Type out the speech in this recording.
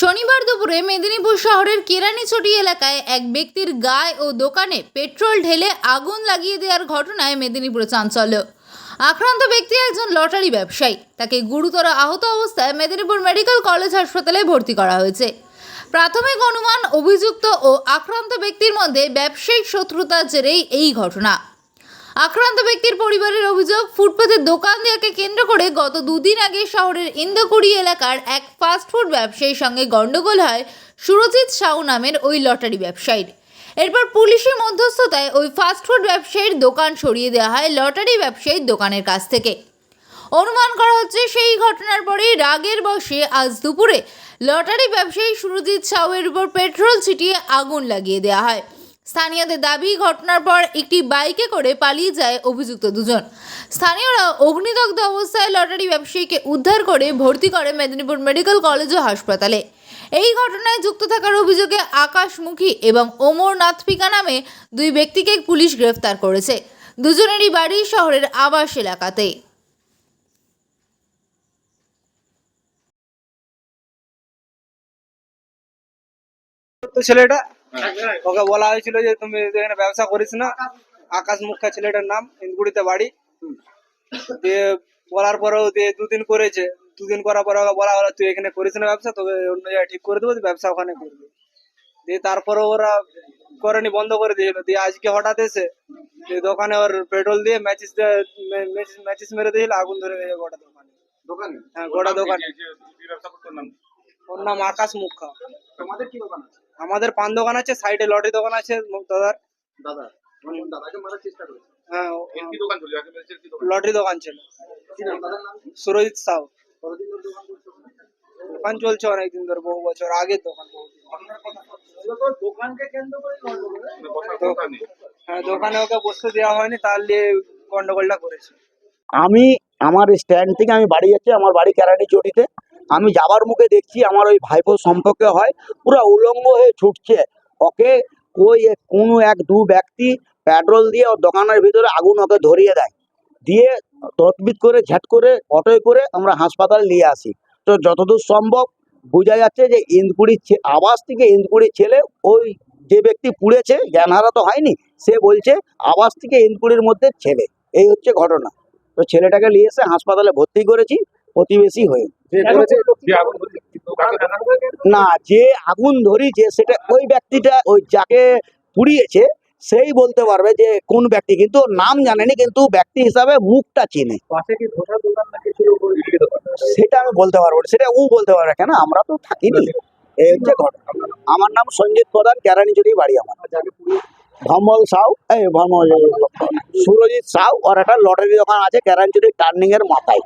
শনিবার দুপুরে মেদিনীপুর শহরের কেরানীচটি এলাকায় এক ব্যক্তির গায়ে ও দোকানে পেট্রোল ঢেলে আগুন লাগিয়ে দেওয়ার ঘটনায় মেদিনীপুরে চাঞ্চল্য। আক্রান্ত ব্যক্তি একজন লটারি ব্যবসায়ী। তাকে গুরুতর আহত অবস্থায় মেদিনীপুর মেডিকেল কলেজ হাসপাতালে ভর্তি করা হয়েছে। প্রাথমিক অনুমান, অভিযুক্ত ও আক্রান্ত ব্যক্তির মধ্যে ব্যবসায়িক শত্রুতার জেরেই এই ঘটনা। আক্রান্ত ব্যক্তির পরিবারের অভিযোগ, ফুটপাতের দোকান দেওয়াকে কেন্দ্র করে গত দুদিন আগে শহরের ইন্দকুড়ি এলাকার এক ফাস্টফুড ব্যবসায়ীর সঙ্গে গণ্ডগোল হয় সুরজিৎ সাউ নামের ওই লটারি ব্যবসায়ীর। এরপর পুলিশের মধ্যস্থতায় ওই ফাস্টফুড ব্যবসায়ীর দোকান সরিয়ে দেওয়া হয় লটারি ব্যবসায়ীর দোকানের কাছ থেকে। অনুমান করা হচ্ছে সেই ঘটনার পরেই রাগের বশে আজ দুপুরে লটারি ব্যবসায়ী সুরজিৎ সাউয়ের উপর পেট্রোল ছিটিয়ে আগুন লাগিয়ে দেওয়া হয়। স্থানীয়দের দাবি, ঘটনার পর একটি বাইকে করে পালিয়ে যায় অভিযুক্ত দুজন। স্থানীয়রা অগ্নিদগ্ধ অবস্থায় লটারি ব্যবসায়ীকে উদ্ধার করে ভর্তি করে মেদিনীপুর মেডিকেল কলেজ ও হাসপাতালে। এই ঘটনায় যুক্ত থাকার অভিযোগে আকাশমুখী এবং ওমরনাথ পিকা নামে দুই ব্যক্তিকে পুলিশ গ্রেফতার করেছে। দুজনেরই বাড়ি শহরের আবাস এলাকাতে। ছেলেটা ওকে বলা হয়েছিল যে তুমি এখানে ব্যবসা করিস না আকাশ মুখা ছেলেটার নাম ইনগুড়িতে বাড়ি। দিয়ে বলার পরেও দিয়ে দুদিন করেছে। দুদিন করার পরে ওকে বলা হলো তুই এখানে করিস না ব্যবসা তোকে অন্য জায়গায় ঠিক করে দেবো ব্যবসা ওখানে করবি। দিয়ে তারপরে ওরা করেনি বন্ধ করে দিয়েছিল। দিয়ে আজকে হঠাৎ এসে দিয়ে দোকানে ওর পেট্রোল দিয়ে ম্যাচিস ম্যাচিস মেরে দিয়েছিল আগুন ধরে গেছে গোটা দোকানে। দোকানে? হ্যাঁ গোটা দোকানে। ওর নাম? আকাশ মুখা তোমাদের কি দোকান আছে? আমাদের পান দোকান আছে সাইডে লটারি দোকান আছে মুক্তাদার দাদা হ্যাঁ দোকান লটারি দোকান ছিল। কি নাম? দাদার সুরজিৎ সাউ। দোকান চলছে অনেকদিন ধরে বহু বছর আগের দোকান হ্যাঁ দোকানে ওকে বসতে দেওয়া হয়নি তার নিয়ে গন্ডগোলটা করেছে। আমি আমার স্ট্যান্ড থেকে আমি বাড়ি যাচ্ছি আমার বাড়ি কেরানি চটিতে। আমি যাবার মুখে দেখছি আমার ওই ভাইপো সম্পর্কে হয়, পুরো উলঙ্গ হয়ে ছুটছে। ওকে ওই কোনো এক, দু ব্যক্তি পেট্রোল দিয়ে ওর দোকানের ভিতরে আগুন ওকে ধরিয়ে দেয়। দিয়ে তৎবিদ করে ঝ্যাট করে, অটোয় করে আমরা হাসপাতালে নিয়ে আসি। তো যতদূর সম্ভব বোঝা যাচ্ছে যে ইন্দপুরির আবাস থেকে ইন্দপুরির ছেলে ওই যে ব্যক্তি পুড়েছে, জ্ঞানহারা তো হয়নি, সে বলছে আবাস থেকে ইন্দপুরির মধ্যে ছেলে। এই হচ্ছে ঘটনা। তো ছেলেটাকে নিয়ে এসে হাসপাতালে ভর্তি করেছি, প্রতিবেশী হয়ে। না যে আগুন ধরিয়েছে সেটা ওই ব্যক্তিটা ওই যাকে পুড়িয়েছে সেই বলতে পারবে যে কোন ব্যক্তি। কিন্তু নাম জানেনি কিন্তু ব্যক্তি হিসাবে মুখটা চিনে। সেটা আমি বলতে পারব সেটা ও বলতে পারবে কেন? আমরা তো থাকিনি। এই হচ্ছে ঘটনা। আমার নাম সঞ্জিত প্রধান কেরানিচুরি বাড়ি আমার। ভমল সাউ এই ভমল সুরজিৎ সাউ আর একটা লটারি দোকান আছে কেরানিচুরি টার্নিং এর মাথায়।